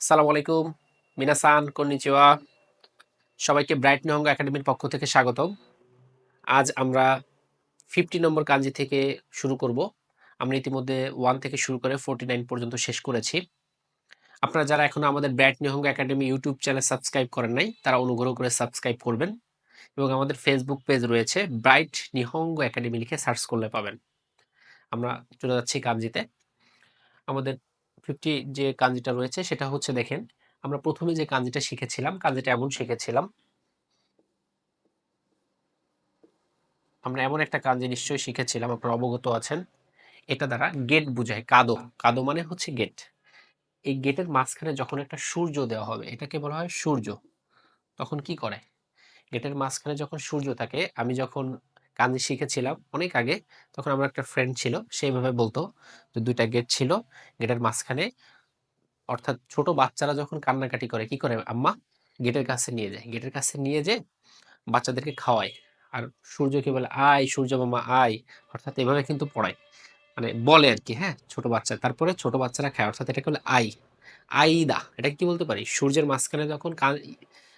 আসসালামু আলাইকুম। মিনাসান, কন্নিচিওয়া। সবাইকে ব্রাইট নিহঙ্গ একাডেমির পক্ষ থেকে স্বাগতম। আজ আমরা ফিফটি নম্বর কাঞ্জি থেকে শুরু করব। আমরা ইতিমধ্যে ওয়ান থেকে শুরু করে ফোরটি নাইন পর্যন্ত শেষ করেছি। আপনারা যারা এখনও আমাদের Bright Nihongo Academy YouTube channel subscribe করেন নাই, তারা অনুগ্রহ করে সাবস্ক্রাইব করবেন এবং আমাদের ফেসবুক পেজ রয়েছে ব্রাইট নিহঙ্গ একাডেমি লিখে সার্চ করলে পাবেন। আমরা চলে যাচ্ছি কাঞ্জিতে। আমাদের ফিফটি যে কাঞ্জিটা রয়েছে সেটা হচ্ছে দেখেন, আমরা প্রথমে যে কাঞ্জিটা শিখেছিলাম, কাঞ্জিটা এমন শিখেছিলাম। আমরা এমন একটা কাঞ্জি নিশ্চয়ই শিখেছিলাম, আপনারা অবগত আছেন। এটা দ্বারা গেট বুঝায়, কাদো। কাদো মানে হচ্ছে গেট। এই গেটের মাঝখানে যখন একটা সূর্য দেওয়া হবে, এটাকে বলা হয় সূর্য। তখন কি করে? গেটের মাঝখানে যখন সূর্য থাকে, আমি যখন কাঞ্জি শিখেছিলাম অনেক আগে। তখন আমার একটা ফ্রেন্ড ছিল সেইভাবে বলতো যে, দুইটা গেট ছিল গেটের মাঝখানে অর্থাৎ ছোট বাচ্চারা যখন কান্নাকাটি করে, কি করে? আম্মা গেটের কাছে নিয়ে যায়। গেটের কাছে নিয়ে যে বাচ্চাদেরকে খাওয়ায়। আর সূর্যকে বলে, আয় সূর্য মামা, আয়। অর্থাৎ এভাবে কিন্তু পড়ায়। মানে বলে আর কি হ্যাঁ ছোট বাচ্চা। তারপরে ছোট বাচ্চারা খায়। অর্থাৎ এটাকে বলে আই। আইদা। এটা কি বলতে পারি? সূর্যের মাঝখানে যখন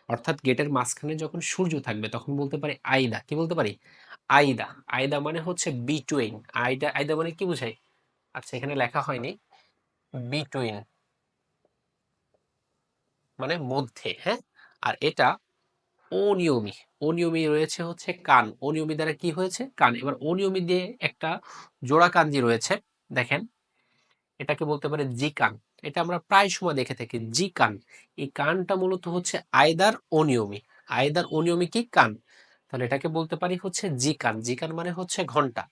অর্থাৎ গেটের মাঝখানে যখন সূর্য থাকবে, তখন বলতে পারি আইদা। কি বলতে পারি? আইদা আইদা মানে হচ্ছে বিটুইন আইদা আইদা মানে কি বোঝায় আচ্ছা এখানে লেখা হয়নি। বিটুইন মানে মধ্যে হ্যাঁ? আর এটা অনিয়মী অনিয়মী রয়েছে হচ্ছে কান। অনিয়মী দ্বারা কি হয়েছে? কান। এবার অনিয়মী দিয়ে একটা জোড়া কাঞ্জি রয়েছে, দেখেন। এটাকে বলতে পারে জি কান এটা আমরা প্রায় সময় দেখে থাকি জি কান এই কানটা মূলত হচ্ছে আয়দার অনিয়মী। আয়দার অনিয়মী কি? কান। তাহলে এটাকে বলতে পারি হচ্ছে জি কান জি কান মানে হচ্ছে ঘণ্টা।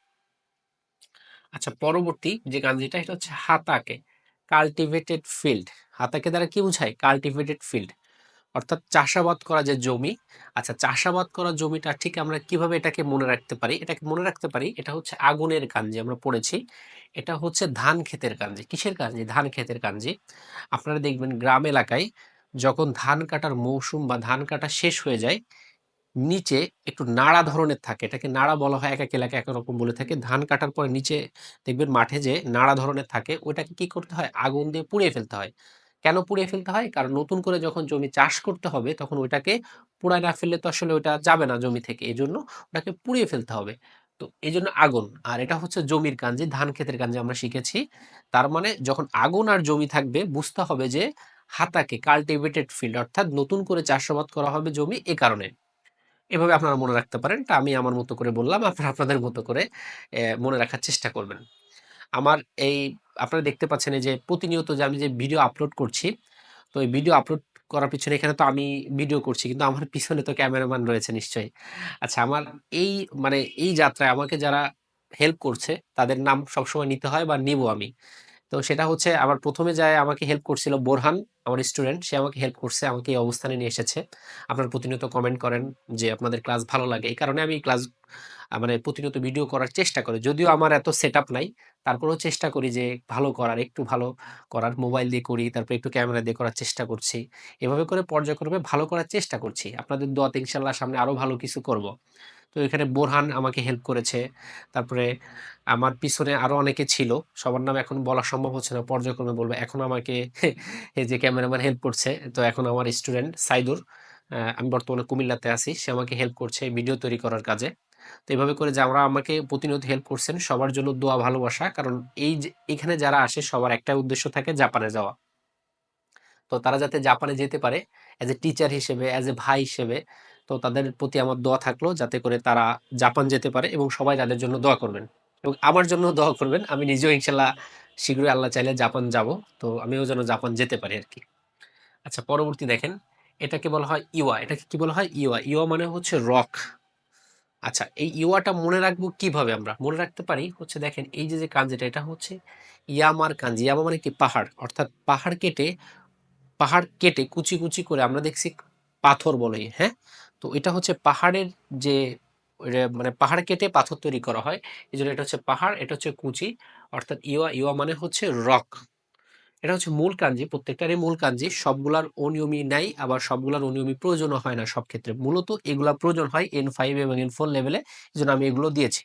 আচ্ছা পরবর্তী যে কাঞ্জিটা এটা হচ্ছে হাতাকে। কাল্টিভেটেড ফিল্ড হাতাকে দ্বারা কি বোঝায়? কাল্টিভেটেড ফিল্ড অর্থাৎ চাষাবাদ করা যে জমি। আচ্ছা চাষাবাদ করা জমিটা ঠিক আমরা কীভাবে এটাকে মনে রাখতে পারি? এটাকে মনে রাখতে পারি, এটা হচ্ছে আগুনের কাঞ্জি আমরা পড়েছি। এটা হচ্ছে ধান ক্ষেতের কাঞ্জি কিসের কাঞ্জি ধান ক্ষেতের কাঞ্জি আপনারা দেখবেন গ্রাম এলাকায় যখন ধান কাটার মৌসুম বা ধান কাটা শেষ হয়ে যায় নিচে একটু নাড়া ধরনের থাকে। এটাকে নাড়া বলা হয়, এক এক এলাকায় এক রকম বলে থাকে। ধান কাটার পরে নিচে দেখবেন মাঠে যে নাড়া ধরনের থাকে ওটাকে কি করতে হয়? আগুন দিয়ে পুড়িয়ে ফেলতে হয়। কেন পুড়িয়ে ফেলতে হয়? কারণ নতুন করে যখন জমি চাষ করতে হবে, তখন ওইটাকে পুড়ায় না ফেললে তো আসলে ওইটা যাবে না জমি থেকে। এই জন্য ওটাকে পুড়িয়ে ফেলতে হবে। তো এই জন্য আগুন। আর এটা হচ্ছে জমির কাঞ্জি, ধান ক্ষেতের কাঞ্জি আমরা শিখেছি। তার মানে যখন আগুন আর জমি থাকবে, বুঝতে হবে যে হাতাকে কাল্টিভেটেড ফিল্ড অর্থাৎ নতুন করে চাষাবাদ করা হবে জমি এ কারণে। এভাবে আপনারা মনে রাখতে পারেন। তা আমি আমার মতো করে বললাম। আপনারা আপনাদের মতো করে মনে রাখার চেষ্টা করবেন। আমার এই, আপনারা দেখতে পাচ্ছেন যে প্রতিনিয়ত যে আমি যে ভিডিও আপলোড করছি, তো এই ভিডিও আপলোড করার পিছনে এখানে তো আমি ভিডিও করছি, কিন্তু আমার পিছনে তো ক্যামেরাম্যান রয়েছে নিশ্চয়ই। আচ্ছা আমার এই মানে এই যাত্রায় আমাকে যারা হেল্প করছে, তাদের নাম সবসময় নিতে হয় বা নিব আমি। তো সেটা হচ্ছে আমার প্রথমে যায় আমাকে হেল্প করছিল বোরহান, আমার স্টুডেন্ট সে আমাকে হেল্প করছে, আমাকে এই অবস্থানে নিয়ে এসেছে। আপনারা প্রতিনিয়ত কমেন্ট করেন যে আপনাদের ক্লাস ভালো লাগে। এই কারণে আমি ক্লাস মানে প্রতিনিয়ত ভিডিও করার চেষ্টা করি। যদিও আমার এত সেট নাই, তারপরেও চেষ্টা করি যে ভালো করার, একটু ভালো করার। মোবাইল দিয়ে করি, তারপরে একটু ক্যামেরা দিয়ে করার চেষ্টা করছি। এভাবে করে পর্যায়ক্রমে ভালো করার চেষ্টা করছি। আপনাদের দোয়াতে ইনশাল্লাহ সামনে আরও ভালো কিছু করব। তো এখানে বোরহান আমাকে হেল্প করেছে। তারপরে আমার পিছনে আরও অনেকে ছিল। সবার নাম এখন বলা সম্ভব হচ্ছে না, পর্যায়ক্রমে বলব। এখন আমাকে এই যে ক্যামেরাম্যান হেল্প করছে, তো এখন আমার স্টুডেন্ট সাইদুর আমি বর্তমানে কুমিল্লাতে আছি। সে আমাকে হেল্প করছে ভিডিও তৈরি করার কাজে। তো এইভাবে করে যারা আমাকে প্রতিনিয়ত হেল্প করছেন, সবার জন্য দোয়া, ভালোবাসা। কারণ এই যে, এখানে যারা আসে, সবার একটা উদ্দেশ্য থাকে জাপানে যাওয়া। তো তারা যাতে জাপানে যেতে পারে অ্যাজ এ টিচার হিসেবে অ্যাজ এ ভাই হিসেবে তো তাদের প্রতি আমার দোয়া থাকল যাতে করে তারা জাপান যেতে পারে এবং সবাই তাদের জন্য দোয়া করবেন। এবং আমার জন্য দোয়া করবেন, আমি নিজেও ইনশাল্লাহ শীঘ্রই আল্লাহ চাইলে জাপান যাব, তো আমিও যেন জাপান যেতে পারি আর কি। আচ্ছা পরবর্তী দেখেন, এটাকে বলা হয় ইওয়া। এটাকে কি বলা হয়? ইওয়া। ইওয়া মানে হচ্ছে রক। আচ্ছা এই ইওয়াটা মনে রাখব কীভাবে আমরা? মনে রাখতে পারি হচ্ছে দেখেন, এই যে যে কাঞ্জিটা, এটা হচ্ছে ইয়ামার কাঞ্জি। ইয়ামা মানে কি? পাহাড়। অর্থাৎ পাহাড় কেটে পাহাড় কেটে কুচি কুচি করে আমরা দেখছি পাথর বলে হ্যাঁ? তো এটা হচ্ছে পাহাড়ের যে মানে পাহাড় কেটে পাথর তৈরি করা হয়। এই জন্য এটা হচ্ছে পাহাড়, এটা হচ্ছে কুচি, অর্থাৎ ইওয়া ইওয়া মানে হচ্ছে রক। এটা হচ্ছে মূল কাঞ্জি, প্রত্যেকটারই মূল কাঞ্জি, সবগুলার অনিয়মী নাই, আবার সবগুলার অনিয়মী প্রয়োজন হয় না সব ক্ষেত্রে মূলত এগুলা প্রয়োজন হয় এন ফাইভ এবং এন ফোর লেভেলে এই জন্য আমি এগুলো দিয়েছি।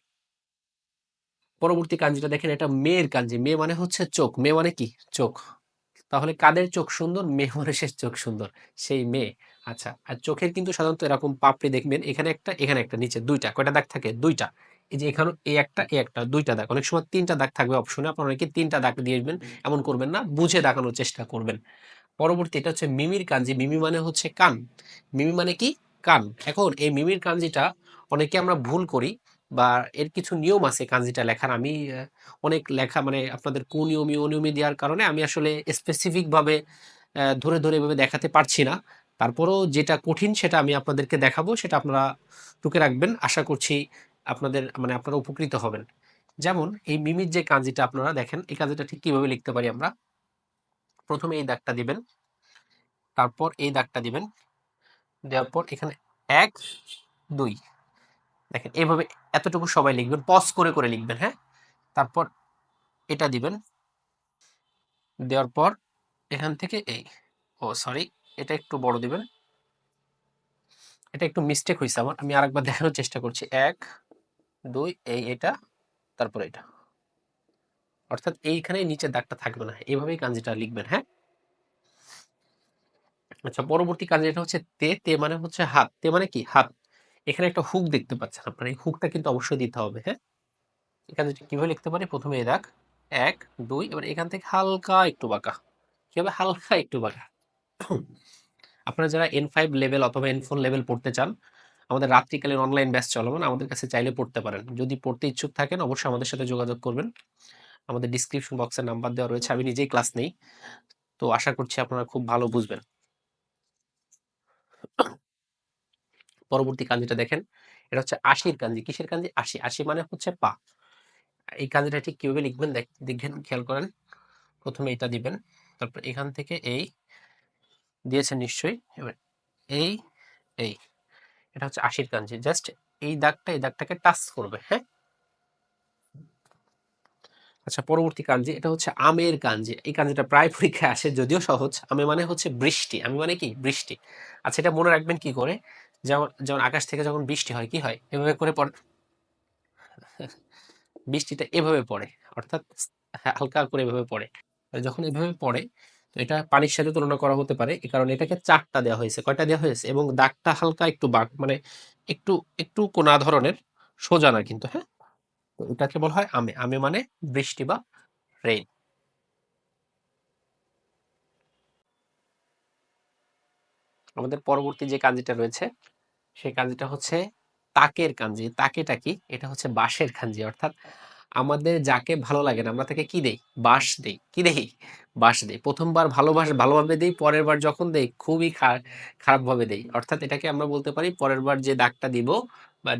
পরবর্তী কাঞ্জিটা দেখেন, এটা মেয়ের কাঞ্জি। মেয়ে মানে হচ্ছে চোখ। মেয়ে মানে কি? চোখ। তাহলে কাদের চোখ সুন্দর? মেয়ে মানুষের চোখ সুন্দর, সেই মেয়ে। আচ্ছা আর চোখের কিন্তু সাধারণত এরকম পাপড়ি দেখবেন এখানে একটা এখানে একটা নিচে দুইটা কয়টা দাগ থাকে? দুইটা। এই যে এখানে এই একটা এই একটা দুইটা দাগ। অনেক সময় তিনটা দাগ থাকবে অপশনে আপনারা অনেকে তিনটা দাগ দিয়ে দিবেন এমন করবেন না বুঝে দেখানোর চেষ্টা করবেন। পরবর্তী এটা হচ্ছে মিমির কাঞ্জি। মিমি মানে হচ্ছে কান। মিমি মানে কি? কান। এখন এই মিমির কাঞ্জিটা অনেকে আমরা ভুল করি বা এর কিছু নিয়ম আছে কাঞ্জিটা লেখার। আমি অনেক লেখা মানে আপনাদের কুনিয়মি অনিয়মি দেওয়ার কারণে আমি আসলে স্পেসিফিকভাবে ধরে ধরে এভাবে দেখাতে পারছি না। তারপরেও যেটা কঠিন সেটা আমি আপনাদেরকে দেখাবো, সেটা আপনারা টুকে রাখবেন। আশা করছি আপনাদের মানে আপনারা উপকৃত হবেন। যেমন এই মিমির যে কাঞ্জিটা আপনারা দেখেন, এই কাঞ্জিটা ঠিক কীভাবে লিখতে পারি আমরা? প্রথমে এই দাগটা দিবেন, তারপর এই দাগটা দিবেন, দেওয়ার পর এখানে এক, দুই। দেখেন, এইভাবে এতটুকু সবাই লিখবেন, পজ করে করে লিখবেন হ্যাঁ? তারপর এটা দিবেন, দেওয়ার পর এখান থেকে এই, ও সরি এটা একটু বড় দিবেন। এটা একটু মিস্টেক হয়েছে আমার। আমি আরেকবার দেখানোর চেষ্টা করছি। এক, দুই, এই, এটা, তারপর এটা। অর্থাৎ এইখানে নিচের দাগটা থাকবে না। এইভাবেই কাঞ্জিটা লিখবেন হ্যাঁ? আচ্ছা পরবর্তী কাজ এটা হচ্ছে তে। তে মানে হচ্ছে হাত। তে মানে কি? হাত। এখানে একটা হুক দেখতে পাচ্ছেন আপনারা। এই হুকটা কিন্তু অবশ্যই দিতে হবে হ্যাঁ? এখানে কীভাবে লিখতে পারি? প্রথমে এই দাগ। এক, দুই, এবার এখান থেকে হালকা একটু বাঁকা। কি হালকা একটু বাঁকা। আপনারা যারা এন ফাইভ লেভেল অথবা এন ফোর লেভেল পড়তে চান, আমাদের রাত্রিকালীন অনলাইন ব্যাচ চলমান, আমাদের কাছে চাইলে পড়তে পারেন। যদি পড়তে ইচ্ছুক থাকেন, অবশ্যই আমাদের সাথে যোগাযোগ করবেন। আমাদের ডিসক্রিপশন বক্সের নাম্বার দেওয়া রয়েছে, আমি নিজেই ক্লাস নেই। তো আশা করছি আপনারা খুব ভালো বুঝবেন। পরবর্তী কাঞ্জিটা দেখেন, এটা হচ্ছে আশির কাঞ্জি। কিসের কাঞ্জি? আশি। আশি মানে হচ্ছে পা। এই কাঞ্জিটা ঠিক কীভাবে লিখবেন দেখ- দেখবেন, খেয়াল করেন। প্রথমে এটা দিবেন, তারপর এখান থেকে এই দিয়েছেন নিশ্চয়ই। এবার এই এই, এটা হচ্ছে আশির কাঞ্জি জাস্ট এই দাগটা, এই দাগটাকে টাচ করবে হ্যাঁ? আচ্ছা পরবর্তী কাঞ্জি এটা হচ্ছে আমের কাঞ্জি এই কাঞ্জিটা প্রায় পরীক্ষায় আসে, যদিও সহজ। আমি মানে হচ্ছে বৃষ্টি। আমি মানে কি? বৃষ্টি। আচ্ছা এটা মনে রাখবেন কি করে? যেমন যেমন আকাশ থেকে যখন বৃষ্টি হয়, কি হয়? এভাবে করে পড়ে। বৃষ্টিটা এভাবে পড়ে, অর্থাৎ হালকা করে এভাবে পড়ে। যখন এভাবে পড়ে এটা পানির সাথে তুলনা করা হতে পারে। এই কারণে এটাকে চারটা দেওয়া হয়েছে। কয়টা দেওয়া হয়েছে? এবং দাগটা হালকা একটু বাঁক মানে একটু একটু কোনা ধরনের, সোজা না কিন্তু হ্যাঁ? তো এটাকে বলা হয় আমে। আমে মানে বৃষ্টি বা রেইন আমাদের পরবর্তী যে কাঞ্জিটা রয়েছে, সেই কাঞ্জিটা হচ্ছে তাকের কাঞ্জি। তাকেটা কি? এটা হচ্ছে বাঁশের কাঞ্জি, অর্থাৎ আমাদের যাকে ভালো লাগে না, আমরা তাকে কি দেই? বাস দেই। কি দেই? বাস দেই। প্রথমবার ভালোবাস, ভালোভাবে দেই পরের বার যখন দেই, খুবই খারাপভাবে দেই। অর্থাৎ এটাকে আমরা বলতে পারি পরের বার যে দাগটা দিব, বা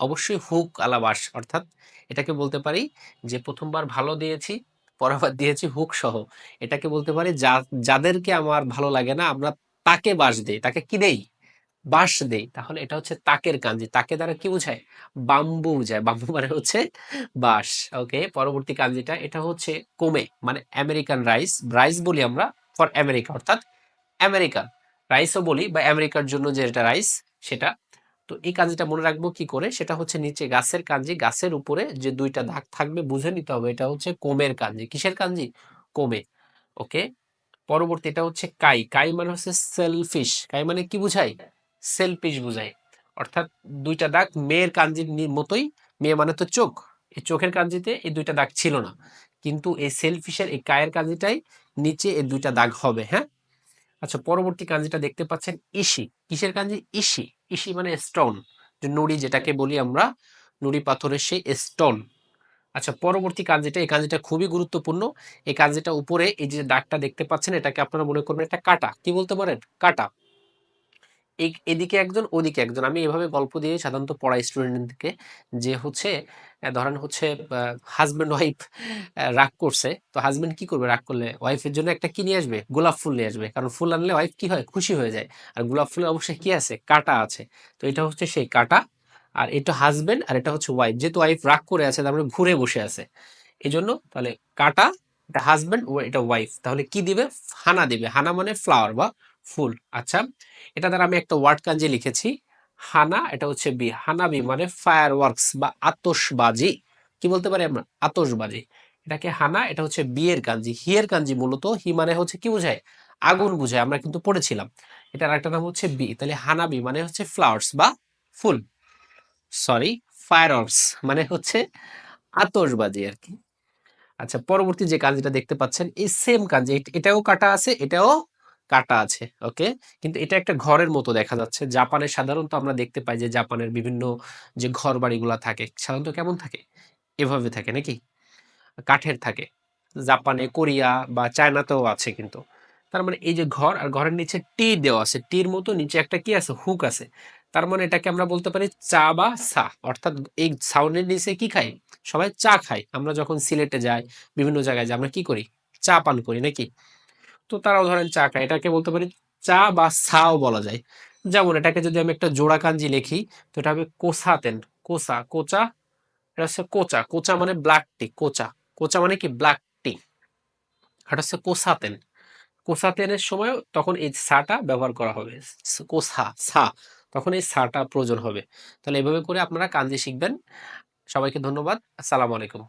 অবশ্যই হুক আলা বাঁশ অর্থাৎ এটাকে বলতে পারি যে, প্রথমবার ভালো দিয়েছি পরের বার দিয়েছি হুক সহ। এটাকে বলতে পারি, যা, যাদেরকে আমার ভালো লাগে না, আমরা তাকে বাঁশ দেই, তাকে কি দেই? বাঁশ দেই, তাহলে এটা হচ্ছে তাকের কাঞ্জি তাকে দ্বারা কি বোঝায়? বাম্বু বোঝায়। বাম্বু মানে হচ্ছে বাঁশ, ওকে? পরবর্তী কাঞ্জিটা এটা হচ্ছে কোমে মানে আমেরিকান রাইস। রাইস বলি আমরা ফর আমেরিকা, অর্থাৎ আমেরিকান। রাইসও বলি, বা আমেরিকার জন্য যে এটা রাইস, সেটা। তো এই কাঞ্জিটা মনে রাখব কি করে? সেটা হচ্ছে নিচে গাছের কাঞ্জি গাছের উপরে যে দুইটা দাগ থাকবে, বুঝে নিতে হবে, এটা হচ্ছে কোমের কাঞ্জি কিসের কাঞ্জি কোমে, ওকে? পরবর্তী এটা হচ্ছে কাই। কাই মানে হচ্ছে সেলফিশ। কাই মানে কি বুঝায়? সেলফিশ বুঝায়। অর্থাৎ দুইটা দাগ মেয়ের কাঞ্জির মতোই, মেয়ে মানে তো চোখ। এই চোখের কাঞ্জিতে এই দুইটা দাগ ছিল না। কিন্তু এই সেলফিশের এই কায়ের কাঞ্জিটাই নিচে এই দুইটা দাগ হবে হ্যাঁ? আচ্ছা পরবর্তী কাঞ্জিটা দেখতে পাচ্ছেন ইসি। কিসের কাঞ্জি? ইসি। ইসি মানে স্টোন যে নুড়ি যেটাকে বলি আমরা, নুড়ি পাথরের সেই স্টোন আচ্ছা পরবর্তী কাঞ্জিটা, এই কাঞ্জিটা খুবই গুরুত্বপূর্ণ। এই কাঞ্জিটা উপরে এই যে দাগটা দেখতে পাচ্ছেন, এটাকে আপনারা মনে করবেন একটা কাটা। কি বলতে পারেন? কাটা। এদিকে একজন, ওদিকে একজন। আমি এভাবে গল্প দিয়ে সাধারণত পড়াই স্টুডেন্টদেরকে যে হচ্ছে ধরেন হচ্ছে হাজব্যান্ড ওয়াইফ রাগ করছে, তো হাজব্যান্ড কি করবে রাগ করলে? ওয়াইফের জন্য একটা কি নিয়ে আসবে? গোলাপ ফুল নিয়ে আসবে। কারণ ফুল আনলে ওয়াইফ কি হয়? খুশি হয়ে যায়। আর গোলাপ ফুলে অবশ্যই কি আছে? কাটা আছে। তো এটা হচ্ছে সেই কাটা। আর এটা হাজবেন্ড আর এটা হচ্ছে ওয়াইফ যেহেতু ওয়াইফ রাগ করে আছে, তার মানে ঘুরে বসে আছে। এই জন্য তাহলে কাটা, এটা হাজবেন্ড ও এটা ওয়াইফ তাহলে কি দিবে? হানা দিবে। হানা মানে ফ্লাওয়ার বা ফুল। আচ্ছা এটা দ্বারা আমি একটা ওয়ার্ড কাঞ্জি লিখেছি। হানা, এটা হচ্ছে বি হানাবি মানে ফায়ার ওয়ার্কস বা আতশবাজি। কি বলতে পারি আমরা? আতশবাজি। এটাকে হানা, এটা হচ্ছে বিয়ের কাঞ্জি। হিয়ের কাঞ্জি মূলত, হি মানে হচ্ছে কি বোঝায়? আগুন বোঝায়, আমরা কিন্তু পড়েছিলাম। এটার একটা নাম হচ্ছে বি, তাহলে হানাবি মানে হচ্ছে ফ্লাওয়ার্স বা ফুল। সরি ফায়ার ওয়ার্কস মানে হচ্ছে আতশবাজি আর কি। আচ্ছা পরবর্তী যে কাঞ্জিটা দেখতে পাচ্ছেন, এই সেম কাঞ্জি এটাও কাটা আছে, এটাও কাটা আছে, ওকে? কিন্তু এটা একটা ঘরের মতো দেখা যাচ্ছে। জাপানে সাধারণত আমরা দেখতে পাই যে জাপানের বিভিন্ন যে ঘর বাড়িগুলা থাকে, সাধারণত কেমন থাকে? এভাবে থাকে নাকি? কাঠের থাকে। জাপানে, কোরিয়া বা চায়নাতেও আছে কিন্তু। তার মানে এই যে ঘর আর ঘরের নিচে টি দেওয়া আছে, টির মতো নিচে একটা কি আছে? হুক আছে। তার মানে এটাকে আমরা বলতে পারি চা বা সা। অর্থাৎ এই সাউন্ডের নিচে কি খাই? সবাই চা খাই আমরা যখন সিলেটে যাই, বিভিন্ন জায়গায় যাই, আমরা কি করি? চা পান করি নাকি? তো তারাও ধরেন চা খায়। এটাকে বলতে পারি চা বা সাও বলা যায়। যেমন এটাকে যদি আমি একটা জোড়া কাঞ্জি লিখি, তো এটা হবে কোসাতেন কোসা, কোচা, এটা হচ্ছে কোচা। কোচা মানে ব্ল্যাক টি কোচা। কোচা মানে কি? ব্ল্যাক টি এটা হচ্ছে কোসাতেন কোসাতেনের সময় তখন এই সাটা ব্যবহার করা হবে। কোসা সা তখন এই সাটা প্রয়োজন হবে। তাহলে এভাবে করে আপনারা কাঞ্জি শিখবেন। সবাইকে ধন্যবাদ। আসসালামু আলাইকুম।